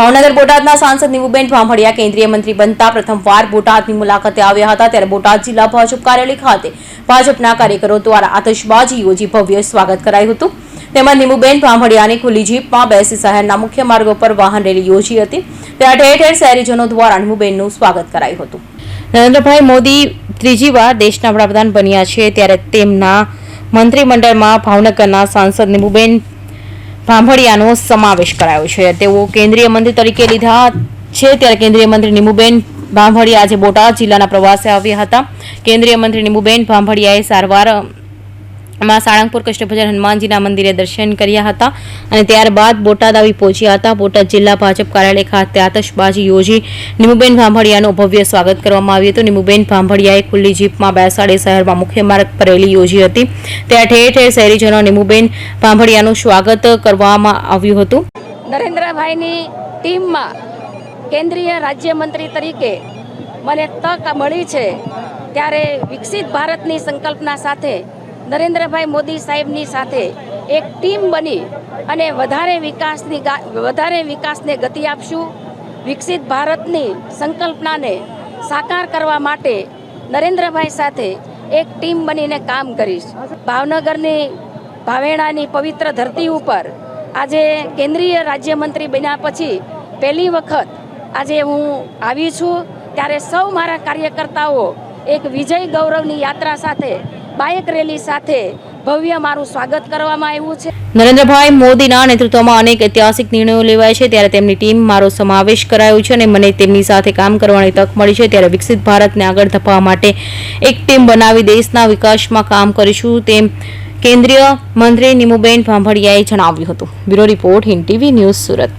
ભાવનગર બોટાદના સાંસદ નીવુબેન ભાંભડિયા કેન્દ્રીય મંત્રી બનતા પ્રથમવાર બોટાદની મુલાકાતે આવ્યા હતા ત્યારે બોટાદ જિલ્લા ભાજપ કાર્યાલય ખાતે ભાજપના કાર્યકરો દ્વારા આતશબાજી યોજી ભવ્ય સ્વાગત કરાયું હતું. તેમજ નીમુબેન ભાંભડિયાની ખુલ્લી જીપમાં બેસી શહેરના મુખ્ય માર્ગો પર વાહન રેલી યોજી હતી. ત્યાં ઠેર ઠેર શહેરીજનો દ્વારા નીમુબેનનું સ્વાગત કરાયું હતું. નરેન્દ્રભાઈ મોદી ત્રીજી વાર દેશના વડાપ્રધાન બન્યા છે ત્યારે તેમના મંત્રીમંડળમાં ભાવનગરના સાંસદ નીમુબેન ભાંભડિયાનો સમાવેશ કરાયો છે. તેઓ કેન્દ્રીય મંત્રી તરીકે લીધા છે. ત્યારે કેન્દ્રીય મંત્રી નીમુબેન ભાંભડિયા આજે બોટાદ જિલ્લાના પ્રવાસે આવ્યા હતા. કેન્દ્રીય મંત્રી નીમુબેન ભાંભડિયાએ સારવાર માં સાળંગપુર કૃષ્ણભજન હનુમાનજીના મંદિરે દર્શન કર્યા હતા અને ત્યારબાદ બોટાદ આવી પહોંચ્યા હતા. બોટાદ જિલ્લા ભાજપ કાર્યાલય ખાતે આતશબાજી યોજી નિમુબેન ભાંભળિયાનું ભવ્ય સ્વાગત કરવામાં આવ્યું હતું. નિમુબેન ભાંભડિયાએ ખુલ્લી જીપમાં બેસાડી શહેરમાં મુખ્ય માર્ગ પર રેલી યોજી હતી. ત્યાં ઠેર ઠેર શહેરીજનો નિમુબેન ભાંભડિયાનું સ્વાગત કરવામાં આવ્યું હતું. નરેન્દ્રભાઈની ટીમમાં કેન્દ્રીય રાજ્યમંત્રી તરીકે મને તક મળી છે. ત્યારે વિકસિત ભારતની સંકલ્પના સાથે નરેન્દ્રભાઈ મોદી સાહેબની સાથે એક ટીમ બની અને વધારે વિકાસની વધારે વિકાસને ગતિ આપશું. વિકસિત ભારતની સંકલ્પનાને સાકાર કરવા માટે નરેન્દ્રભાઈ સાથે એક ટીમ બનીને કામ કરીશ. ભાવનગરની ભાવેણાની પવિત્ર ધરતી ઉપર આજે કેન્દ્રીય રાજ્યમંત્રી બન્યા પછી પહેલી વખત આજે હું આવી છું. ત્યારે સૌ મારા કાર્યકર્તાઓ એક વિજય ગૌરવની યાત્રા સાથે બાઇક રેલી સાથે ભવ્ય મારું સ્વાગત કરવામાં આવ્યું છે. નરેન્દ્રભાઈ મોદીના નેતૃત્વમાં અનેક ઐતિહાસિક નિર્ણયો લેવાય છે, ત્યારે તેમની ટીમ મારો સમાવેશ કરાયો છે અને મને તેમની સાથે કામ કરવાની તક મળી છે. ત્યારે વિકસિત ભારતને આગળ ધપાવવા માટે એક ટીમ બનાવી દેશના વિકાસમાં કામ કરીશું તેમ કેન્દ્રીય મંત્રી નિમુબેન ભાંભળિયાએ જણાવ્યું હતું. Bureau report Hind TV news Surat.